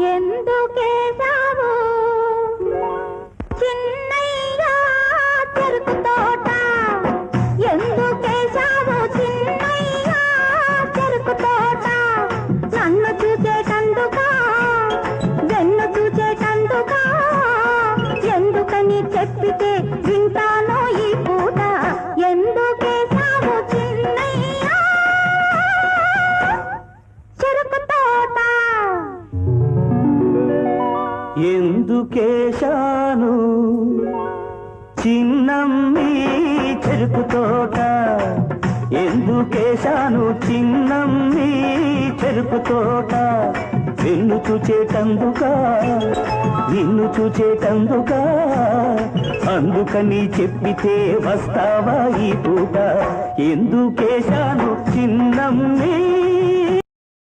ఎందుకేశావు? చిన్నయ్య చెరుకు తోట. ఎందుకేశావు? చిన్నయ్య చెరుకు తోట. నన్ను చూచేటందుకా? వెన్ను చూచేటందుకా? ఎందుకని చెప్పితే వింటాను ఈ పూట? ఎందుకేశాను? చిన్నమ్మి చెరుకు తోట. ఎందుకేశాను? చిన్నమ్మి చెరుకు తోట. నిన్ను చూచేటందుక నిన్ను చూచేటందుక. అందుకని చెప్పితే వస్తావా ఈ పూట? ఎందుకేశాను? చిన్నమ్మి